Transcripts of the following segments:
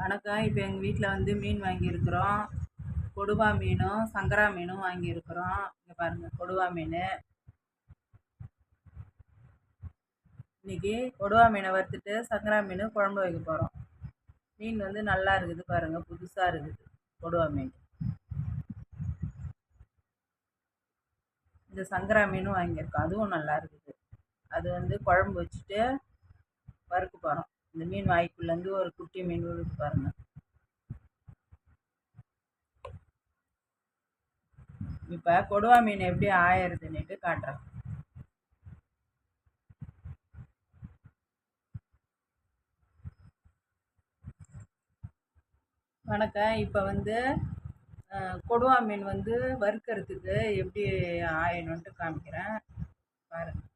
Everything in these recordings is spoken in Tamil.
வணக்கம். இப்போ எங்கள் வீட்டில் வந்து மீன் வாங்கியிருக்கிறோம். கொடுவா மீனும் சங்கரா மீனும் வாங்கியிருக்கிறோம். இங்கே பாருங்கள் கொடுவா மீன். இன்றைக்கி கொடுவா மீனை வறுத்துட்டு சங்கரா மீன் குழம்பு வைக்க போகிறோம் மீன் வந்து நல்லா இருக்குது பாருங்கள் புதுசாக இருக்குது கொடுவா மீன். இந்த சங்கரா மீனும் வாங்கியிருக்கோம் அதுவும் நல்லா இருக்குது. அது வந்து குழம்பு வச்சுட்டு வறுக்க போகிறோம் இந்த மீன் வாய்க்குள்ளேருந்து ஒரு குட்டி மீன் விழுது பாருங்கள் இப்போ கொடுவா மீன் எப்படி ஆயிடுதுன்னுட்டு காட்டுறேன். வணக்கம். இப்போ வந்து கொடுவா மீன் வந்து வறுக்கிறதுக்கு எப்படி ஆயணுன்ட்டு காமிக்கிறேன். பாருங்கள்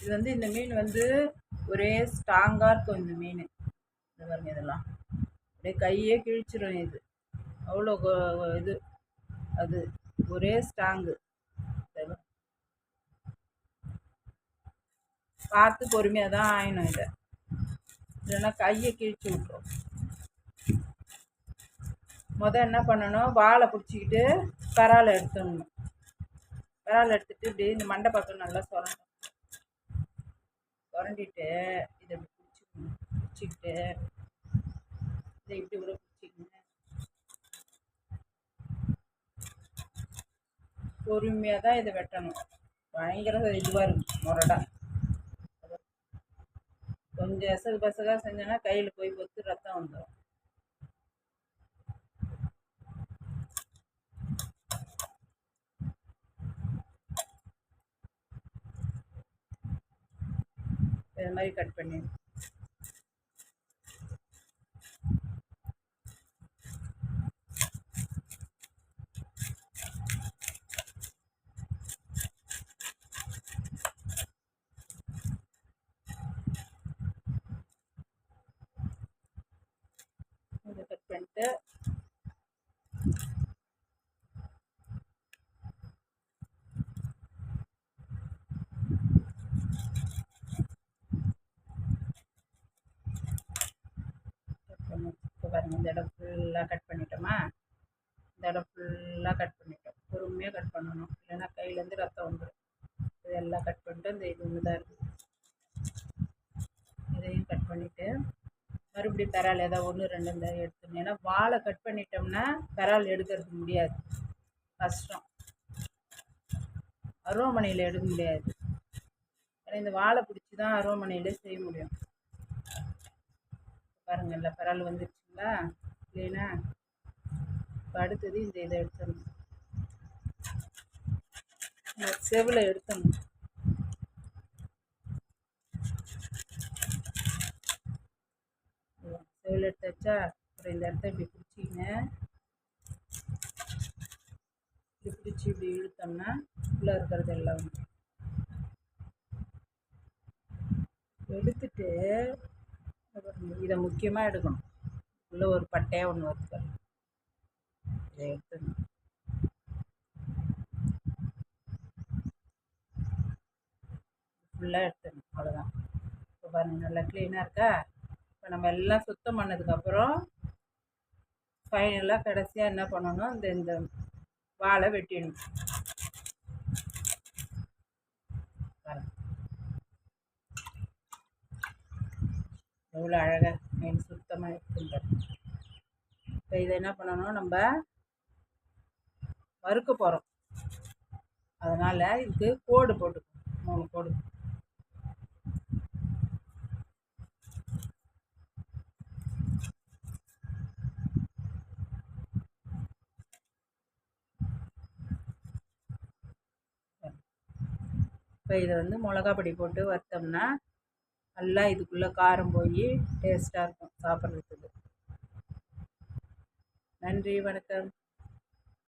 இது வந்து இந்த மீன் வந்து ஒரே ஸ்ட்ராங்காக இருக்கும் இந்த மீன். இந்த பாருங்க இதெல்லாம். அப்படியே கையே கிழிச்சிடும் இது. அவ்வளோ இது. அது ஒரே ஸ்ட்ராங்கு பார்த்து பொறுமையாக தான் ஆயினும் இதை. இல்லைன்னா கையை கிழிச்சு விட்ரும் மொதல் என்ன பண்ணணும்? வாழை பிடிச்சிக்கிட்டு பராலை எடுத்துடணும். கராலை எடுத்துகிட்டு இப்படி இந்த மண்டை பக்கம் நல்லா சொல்லணும் சுரண்டிட்டு இதை பிடிச்சிக்கணும் பிடிச்சிக்கிட்டு இதை இப்படி கூட பிடிச்சிக்கணும் பொறுமையாக தான் இதை வெட்டணும். பயங்கர இதுவாக இருக்கும் முரடா. கொஞ்சம் எசகு பசகாக செஞ்சோன்னா கையில் போய் பொத்து ரத்தம் வந்துடும் இது மாதிரி கட் பண்ணி இதை கட் பண்ணிட்டு பாருங்கள் இந்த இடம் ஃபுல்லாக கட் பண்ணிட்டோமா? இந்த இடம் ஃபுல்லாக கட் பண்ணிட்டோம். பொறுமையாக கட் பண்ணணும். இல்லைன்னா கையிலேருந்து ரத்தம் வந்துடும் இதெல்லாம் கட் பண்ணிட்டு இந்த இது ஒன்று தான் இருக்குது இதையும் கட் பண்ணிவிட்டு மறுபடியும் பெறால் ஏதாவது ஒன்று ரெண்டு இந்த எடுத்துடணும் ஏன்னா வாழை கட் பண்ணிட்டோம்னா பெறால் எடுக்கிறதுக்கு முடியாது. கஷ்டம். அருவமனையில் எடுக்க முடியாது. ஏன்னா இந்த வாழை பிடிச்சி தான் அருவமனையிலே செய்ய முடியும். பாருங்கள் இல்லை பெறால் வந்துருச்சுங்களா? இல்லைனா இப்போ அடுத்தது இந்த இதை எடுத்துடணும். செவில் எடுத்தணும் செவில் எடுத்தாச்சா? அப்புறம் இந்த இடத்த இப்படி பிடிச்சிங்க இப்படி பிடிச்சி இப்படி இழுத்தோம்னா உள்ளே இருக்கிறது எல்லாம் எடுத்துட்டு இதை முக்கியமாக எடுக்கணும். உள்ளே ஒரு பட்டையாக ஒன்று வருது இதை எடுத்துக்கணும். ஃபுல்லாக எடுத்துடணும் அவ்வளோதான் இப்போ பாருங்கள் நல்லா க்ளீனாக இருக்கா? இப்போ நம்ம எல்லாம் சுத்தம் பண்ணதுக்கப்புறம் ஃபைனலாக கடைசியாக என்ன பண்ணணும்? இந்த இந்த வாழை வெட்டிடணும். எவ்வளோ அழகாக மீன் சுத்தமாக இருக்குங்க இப்போ இதை என்ன பண்ணணும் நம்ம வறுக்க போகிறோம் அதனால் இதுக்கு கோடு போட்டுக்கணும். மூணு கோடு. இப்போ இதை வந்து மிளகா பொடி போட்டு வறுத்தோம்னா நல்லா இதுக்குள்ளே காரம் போய் டேஸ்ட்டாக இருக்கும் சாப்பிட்றதுக்கு. நன்றி வணக்கம்.